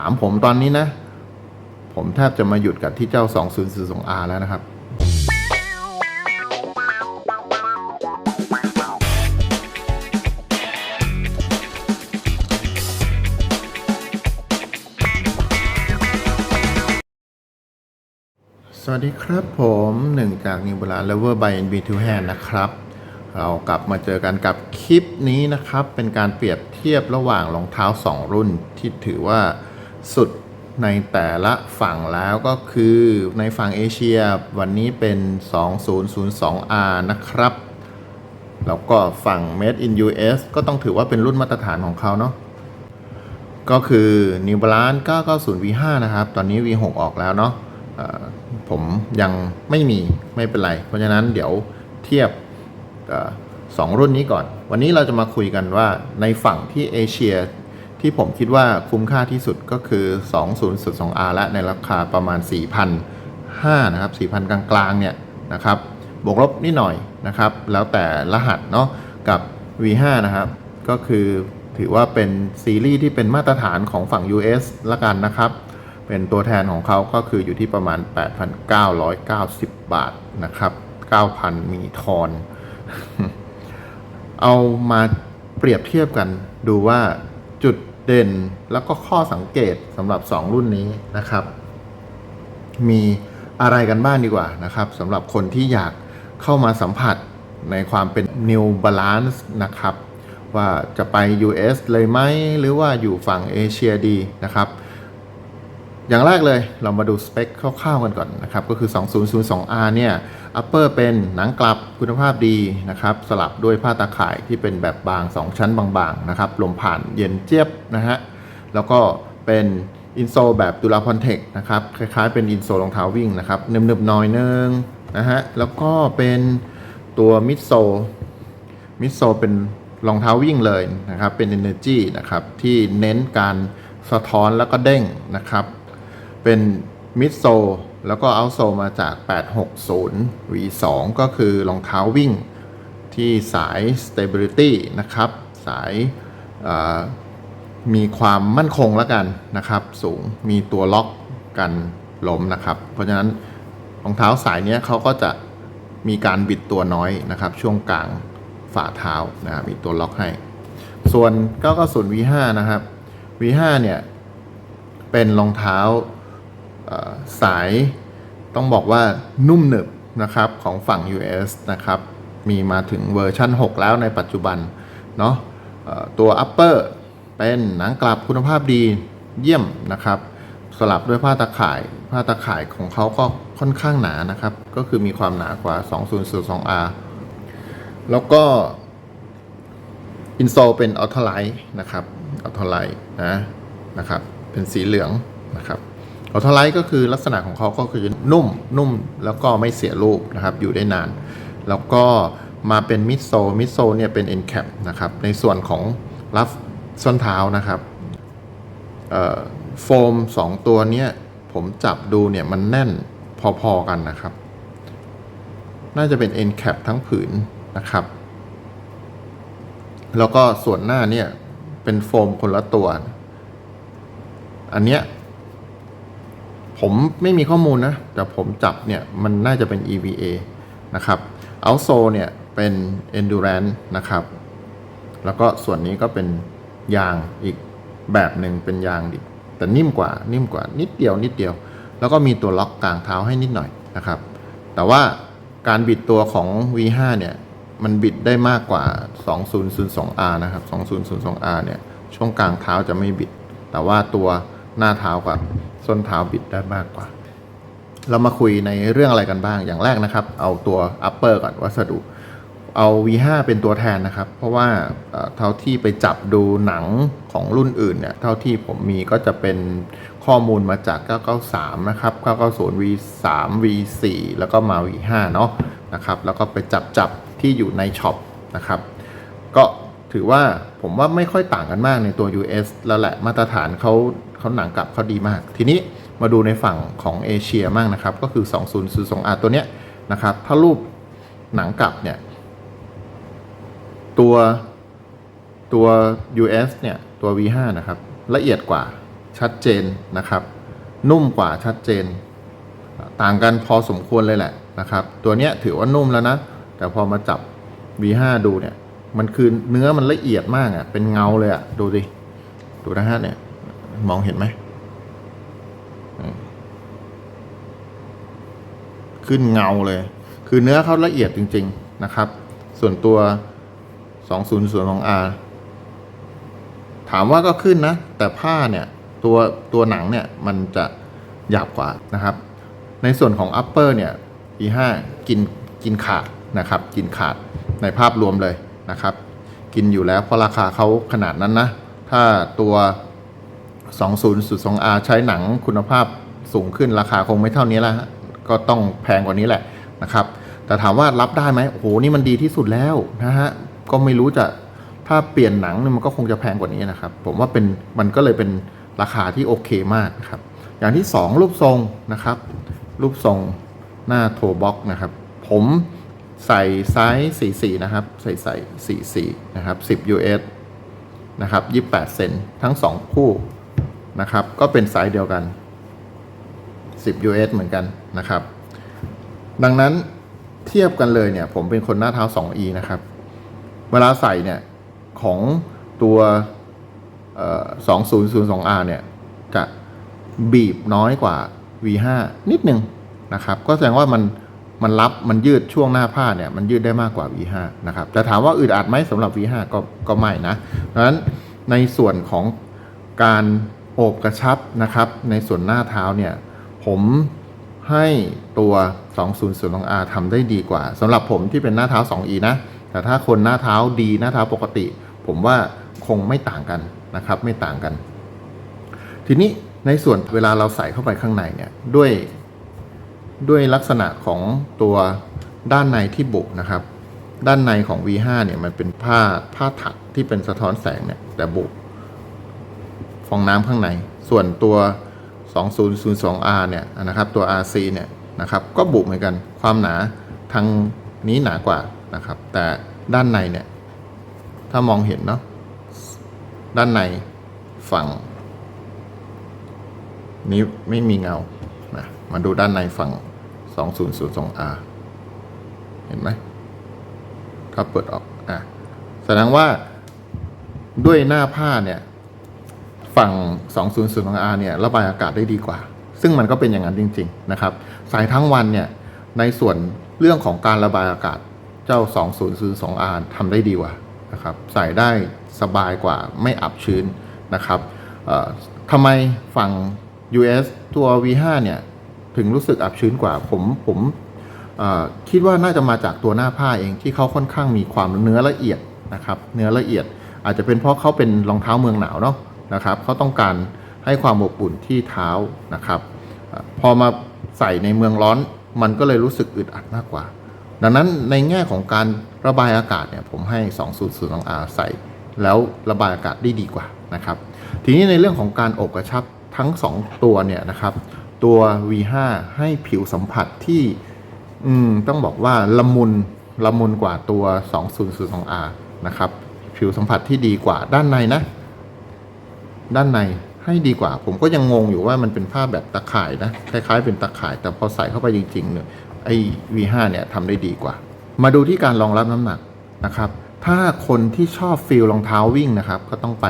ถามผมตอนนี้นะ ผมแทบจะมาหยุดกับที่เจ้า 2042R แล้วนะครับ สวัสดีครับผมหนึ่งจากนิวบลาเลเวอร์ by NB to Hand นะครับเรากลับมาเจอกันกับคลิปนี้นะครับ เป็นการเปรียบเทียบระหว่างรองเท้า 2 รุ่นที่ถือว่า สุดในแต่ละฝั่งแล้วก็คือในฝั่งเอเชียวันนี้เป็น 2002R นะครับ แล้วก็ฝั่ง Made in US ก็ต้องถือว่าเป็นรุ่นมาตรฐานของเขาเนาะก็คือ New Balance 990 V5 นะครับ ตอนนี้ V6 ออกแล้วเนาะผมยังไม่มีไม่เป็นไร เพราะฉะนั้นเดี๋ยวเทียบสองรุ่นนี้ก่อน วันนี้เราจะมาคุยกันว่าในฝั่งที่เอเชีย ที่ผมคิดว่าคุ้มค่าที่สุดก็คือ 2002R และในราคาประมาณ 4,500นะครับ4,000 กลางๆเนี่ยนะครับบวกลบนิดหน่อยนะครับ แล้วแต่รหัสเนาะกับ V5 นะครับก็คือถือว่าเป็นซีรีส์ที่เป็นมาตรฐานของฝั่ง US ละกันนะครับ เป็นตัวแทนของเขาก็คืออยู่ที่ประมาณ 8,990 บาทนะครับ 9,000 มีทอน เอามาเปรียบเทียบกันดูว่าจุด เด่นแล้วก็ข้อสังเกตสำหรับ 2 รุ่นนี้นะครับ มีอะไรกันบ้างดีกว่านะครับสำหรับคนที่อยากเข้ามาสัมผัสในความเป็น New Balance นะครับ ว่าจะไป US เลยไหม หรือว่าอยู่ฝั่งเอเชียดีนะครับ อย่างแรกเลยเรามาดูสเปคคร่าวๆกันก่อนนะครับ ก็คือ 2002R เนี่ย upper เป็นหนังกลับคุณภาพดีนะครับ สลับด้วยผ้าตาข่ายที่เป็นแบบบาง 2 ชั้นบางๆนะครับลมผ่านเย็นเจี๊ยบนะฮะแล้วก็เป็นอินโซแบบดุลาพอนเทคนะครับคล้ายๆเป็นอินโซรองเท้าวิ่งนะครับเนึบๆน้อยนึงนะฮะแล้วก็เป็นตัวมิดโซมิดโซเป็นรองเท้าวิ่งเลยนะครับเป็น Energy นะครับที่เน้นการสะท้อนแล้วก็เด้งนะครับ เป็น มิดโซแล้วก็เอาโซมาจาก 860 V2 ก็คือรองเท้าวิ่งที่สาย stability นะครับ สายมีความมั่นคงแล้วกันนะครับ สูงมีตัวล็อกกันล้มนะครับ เพราะฉะนั้นรองเท้าสายเนี้ยเขาก็จะมีการบิดตัวน้อยนะครับ ช่วงกลางฝ่าเท้านะครับมีตัวล็อกให้ ส่วน990 V5 นะครับ V5 เนี่ยเป็นรองเท้า สายต้องบอกว่านุ่มหนึบนะครับของฝั่ง US นะครับมีมาถึงเวอร์ชัน6 แล้วในปัจจุบันเนาะเอ่อตัว upper เป็นหนังกลับคุณภาพดีเยี่ยมนะครับ สลับด้วยผ้าตาข่าย ผ้าตาข่ายของเขาก็ค่อนข้างหนานะครับ ก็คือมีความหนากว่า 2002R แล้วก็อินโซเป็นอัลทไลท์นะครับอัลทไลท์นะนะครับ เป็นสีเหลืองนะครับ อัลทไลท์ก็คือลักษณะของเขาก็คือนุ่มนุ่มแล้วก็ไม่เสียรูปนะครับอยู่ได้นาน แล้วก็มาเป็นมิดโซมิดโซเนี่ยเป็น end cap นะครับในส่วนของรับส้นเท้านะครับโฟม 2 ตัวเนี้ยผมจับดูเนี่ยมันแน่นพอๆกันนะครับ น่าจะเป็น end cap ทั้งผืนนะครับ แล้วก็ส่วนหน้าเนี่ยเป็นโฟมคนละตัว อันเนี้ย ผมไม่มีข้อมูลนะ แต่ผมจับเนี่ยมันน่าจะเป็น EVA นะครับเอาโซเนี่ยเป็น Endurance นะครับ แล้วก็ส่วนนี้ก็เป็นยางอีกแบบหนึ่งเป็นยางดิแต่นิ่มกว่านิ่มกว่านิดเดียวนิดเดียว แล้วก็มีตัวล็อกกลางเท้าให้นิดหน่อยนะครับ แต่ว่าการบิดตัวของ V5 เนี่ยมันบิดได้มากกว่า 2002R นะครับ 2002R เนี่ยช่วงกลางเท้าจะไม่บิด แต่ว่าตัวหน้าเท้ากับ ส้นเท้าบิดได้มากกว่า เรามาคุยในเรื่องอะไรกันบ้างอย่างแรกนะครับ เอาตัว upper ก่อนวัสดุ เอา V5 เป็นตัวแทนนะครับ เพราะว่าเท่าที่ไปจับดูหนังของรุ่นอื่นเนี่ยเท่าที่ผมมีก็จะเป็นข้อมูลมาจาก 993 นะครับ 990 V3 V4 แล้วก็มา V5 เนาะนะครับแล้วก็ไปจับจับที่อยู่ในช็อปนะครับก็ ถือว่าผมว่าไม่ค่อยต่างกันมากในตัว US แล้วแหละมาตรฐานเขาเขาหนังกลับเขาดีมาก ทีนี้มาดูในฝั่งของเอเชียมั่งนะครับ ก็คือ 2002R ตัวเนี้ยนะครับ ถ้ารูปหนังกลับเนี่ย ตัวตัว US เนี่ยตัว V5 นะครับ ละเอียดกว่าชัดเจนนะครับ นุ่มกว่าชัดเจน ต่างกันพอสมควรเลยแหละนะครับ ตัวเนี้ยถือว่านุ่มแล้วนะ แต่พอมาจับ V5 ดูเนี่ย มันคือเนื้อมันละเอียดมากอะ่ะ เป็นเงาเลยอะ่ะ ดูดิ ดูนะฮะเนี่ย มองเห็นไหม ขึ้นเงาเลย คือเนื้อเขาละเอียดจริง ๆ นะครับ ส่วนตัว 20ส่วนของ R ถามว่าก็ขึ้นนะ แต่ผ้าเนี่ย ตัวตัวหนังเนี่ย มันจะหยาบกว่านะครับ ในส่วนของ upper เนี่ย E5 กินกินขาดนะครับ กินขาดในภาพรวมเลย นะครับ กินอยู่แล้วเพราะราคาเขาขนาดนั้นนะ ถ้าตัว 20.2R ใช้หนังคุณภาพสูงขึ้นราคาคงไม่เท่านี้แล้วฮะก็ต้องแพงกว่านี้แหละนะครับ แต่ถามว่ารับได้ไหมโอ้โหนี่มันดีที่สุดแล้วนะฮะก็ไม่รู้จะถ้าเปลี่ยนหนังมันก็คงจะแพงกว่านี้นะครับ ผมว่าเป็นมันก็เลยเป็นราคาที่โอเคมากนะครับ อย่างที่ 2 รูปทรงนะครับ รูปทรงหน้าโทบ็อกนะครับ ผม ใส่ไซส์44นะครับ ใส่ใส่44นะครับ10 US นะครับ28 เซนทั้ง 2 คู่นะครับ ก็เป็นไซส์เดียวกัน 10 US เหมือนกันนะครับ ดังนั้นเทียบกันเลยเนี่ย ผมเป็นคนหน้าเท้า 2E นะครับ เวลาใส่เนี่ย ของตัว 2002R เนี่ย จะบีบน้อยกว่า V5 นิดนึงนะครับ ก็แสดงว่ามัน มันรับมันยืดช่วงหน้าผ้าเนี่ยมันยืดได้มากกว่า V5 นะครับแต่ถามว่าอึดอัดไหมสำหรับ V5 ก็ก็ไม่นะดังนั้นในส่วนของการโอบกระชับนะครับในส่วนหน้าเท้าเนี่ยผมให้ตัว 2002R ทำได้ดีกว่าสำหรับผมที่เป็นหน้าเท้า 2E นะ แต่ถ้าคนหน้าเท้าดีหน้าเท้าปกติ ผมว่าคงไม่ต่างกันนะครับไม่ต่างกัน ทีนี้ในส่วนเวลาเราใส่เข้าไปข้างในเนี่ยด้วย ด้วยลักษณะของตัวด้านในที่บุนะครับ ด้านในของ V5 เนี่ยมันเป็นผ้าผ้าถักที่เป็นสะท้อนแสงเนี่ยแต่บุฟองน้ำข้างใน ส่วนตัว 2002R เนี่ยนะครับตัว RC เนี่ยนะครับก็บุเหมือนกันความหนาทางนี้หนากว่านะครับ แต่ด้านในเนี่ยถ้ามองเห็นเนาะด้านในฝั่ง นี้ไม่มีเงานะมาดูด้านในฝั่ง 2002R เห็นไหมถ้าเปิดออกอะแสดงว่าด้วยหน้าผ้าเนี่ย ฝั่ง 2002R เนี่ย ระบายอากาศได้ดีกว่า ซึ่งมันก็เป็นอย่างนั้นจริง ๆ นะครับ สายทั้งวันเนี่ย ในส่วนเรื่องของการระบายอากาศเจ้า 2002R ทำได้ดีกว่านะครับ ใส่ได้สบายกว่าไม่อับชื้นนะครับเอ่อทำไมฝั่ง US ตัว V5 เนี่ย ถึงรู้สึกอับชื้นกว่าผมผมคิดว่าน่าจะมาจากตัวหน้าผ้าเองที่เขาค่อนข้างมีความเนื้อละเอียดนะครับเนื้อละเอียดอาจจะเป็นเพราะเขาเป็นรองเท้าเมืองหนาวเนาะนะครับเขาต้องการให้ความอบอุ่นที่เท้านะครับอพอมาใส่ในเมืองร้อนมันก็เลยรู้สึกอึดอัดมากกว่า ดังนั้นในแง่ของการระบายอากาศเนี่ยผมให้ 200 R ใส่ แล้วระบายอากาศได้ดีกว่านะครับทีนี้ในเรื่องของการอบกระชับทั้ง 2 ตัวเนี่ยนะครับ ตัว V5 ให้ผิวสัมผัสที่อืมต้องบอกว่าละมุนละมุนกว่าตัว 2002R นะครับ ผิวสัมผัสที่ดีกว่าด้านในนะ ด้านในให้ดีกว่า ผมก็ยังงงอยู่ว่ามันเป็นผ้าแบบตะข่ายนะ คล้ายๆ เป็นตะข่าย แต่พอใส่เข้าไปจริงๆเนี่ยไอ้ V5 เนี่ยทำได้ดีกว่า มาดูที่การรองรับน้ำหนักนะครับ ถ้าคนที่ชอบฟิลรองเท้าวิ่งนะครับ ก็ต้องไป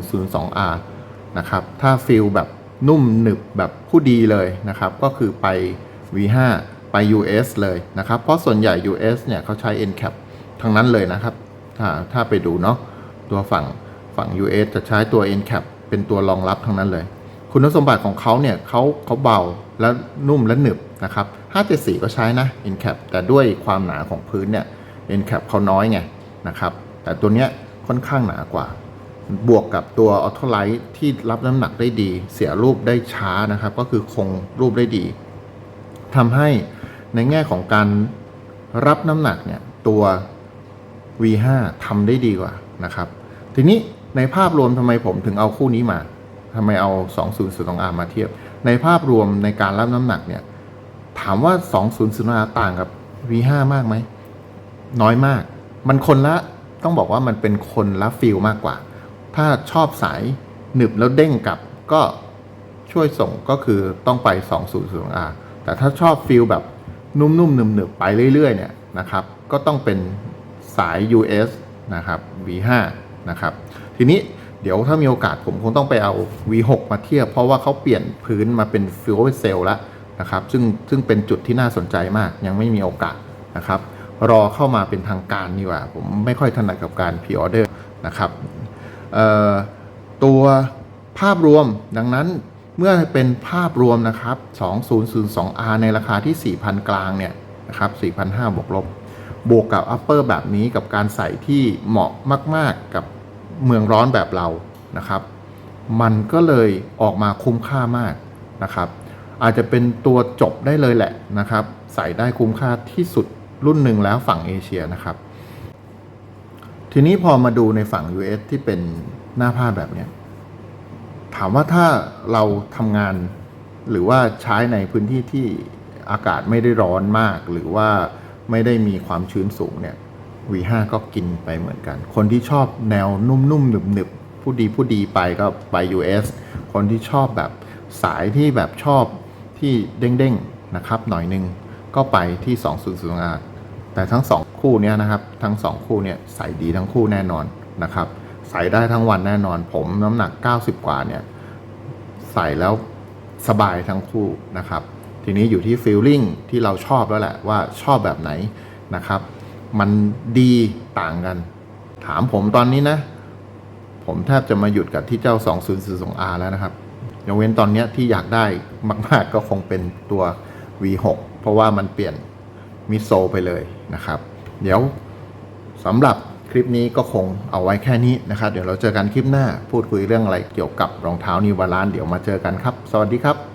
2002R นะครับ ถ้าฟิลแบบ นุ่มหนึบแบบผู้ดีเลยนะครับ ก็คือไป V5 ไป US เลยนะครับ เพราะส่วนใหญ่ US เนี่ยเขาใช้ NCAP ทั้งนั้นเลยนะครับ ถ้าถ้าไปดูเนาะตัวฝั่งฝั่ง US จะใช้ตัว NCAP เป็นตัวรองรับทั้งนั้นเลย คุณสมบัติของเขาเนี่ยเขาเขาเบาและนุ่มและหนึบนะครับ 574 ก็ใช้นะ NCAP แต่ด้วยความหนาของพื้นเนี่ย NCAP เขาน้อยไงนะครับ แต่ตัวเนี้ยค่อนข้างหนากว่า บวกกับตัวออโตไลท์ที่รับน้ำหนักได้ดี เสียรูปได้ช้านะครับ ก็คือคงรูปได้ดีทำให้ในแง่ของการรับน้ำหนักเนี่ยตัว V5 ทำได้ดีกว่านะครับ ทีนี้ในภาพรวมทำไมผมถึงเอาคู่นี้มาทำไมเอา 2002R มาเทียบ ในภาพรวมในการรับน้ำหนักเนี่ยถามว่า 2002R ต่างกับ V5 มากไหม น้อยมาก มันคนละต้องบอกว่ามันเป็นคนละฟิลมากกว่า ถ้าชอบสายหนึบแล้วเด้งกลับก็ช่วยส่งก็คือต้องไป 200R แต่ถ้าชอบฟิลแบบนุ่มๆหนึบๆไปเรื่อยๆเนี่ยนะครับก็ต้องเป็นสาย US นะครับ V5 นะครับทีนี้เดี๋ยวถ้ามีโอกาสผมคงต้องไปเอา V6 มาเทียบ เพราะว่าเขาเปลี่ยนพื้นมาเป็น Fuel Cell แล้วนะครับซึ่งซึ่งเป็นจุดที่น่าสนใจมากยังไม่มีโอกาสนะครับรอเข้ามาเป็นทางการดีกว่า ผมไม่ค่อยถนัดกับการ Pre Order นะครับ ตัวภาพรวมดังนั้นเมื่อเป็นภาพรวมนะครับ 2002R ในราคาที่ 4,000 กลางเนี่ยนะครับ4,500บวกลบบวกกับ upper แบบนี้กับการใส่ที่เหมาะมาก ๆ กับเมืองร้อนแบบเรานะครับ มันก็เลยออกมาคุ้มค่ามากนะครับ อาจจะเป็นตัวจบได้เลยแหละนะครับ ใส่ได้คุ้มค่าที่สุดรุ่นหนึ่งแล้วฝั่งเอเชียนะครับ ทีนี้พอมาดูในฝั่ง US ที่เป็นหน้าผ้าแบบนี้ถามว่าถ้าเราทำงานหรือว่าใช้ในพื้นที่ที่อากาศไม่ได้ร้อนมาก หรือว่าไม่ได้มีความชื้นสูงเนี่ย V5 ก็กินไปเหมือนกัน คนที่ชอบแนวนุ่มๆหนึบๆผู้ดีผู้ดีไปก็ไป US คนที่ชอบแบบสายที่แบบชอบที่เด้งๆนะครับหน่อยหนึงก็ไปที่ 200R แต่ทั้งสองคู่เนี้ยนะครับ ทั้งสองคู่เนี่ยใส่ดีทั้งคู่แน่นอนนะครับ ใส่ได้ทั้งวันแน่นอน ผมน้ำหนัก 90 กว่าเนี่ยใส่แล้วสบายทั้งคู่นะครับ ทีนี้อยู่ที่ฟีลลิ่งที่เราชอบแล้วแหละว่าชอบแบบไหนนะครับ มันดีต่างกัน ถามผมตอนนี้นะ ผมแทบจะมาหยุดกับที่เจ้า 2042R แล้วนะครับยกเว้นตอนนี้ที่อยากได้มาก ๆ ก็คงเป็นตัว V6 เพราะว่ามันเปลี่ยน มิโซไปเลยนะครับ เดี๋ยวสำหรับคลิปนี้ก็คงเอาไว้แค่นี้นะครับ เดี๋ยวเราเจอกันคลิปหน้าพูดคุยเรื่องอะไรเกี่ยวกับรองเท้านิวบาลานเดี๋ยวมาเจอกันครับ สวัสดีครับ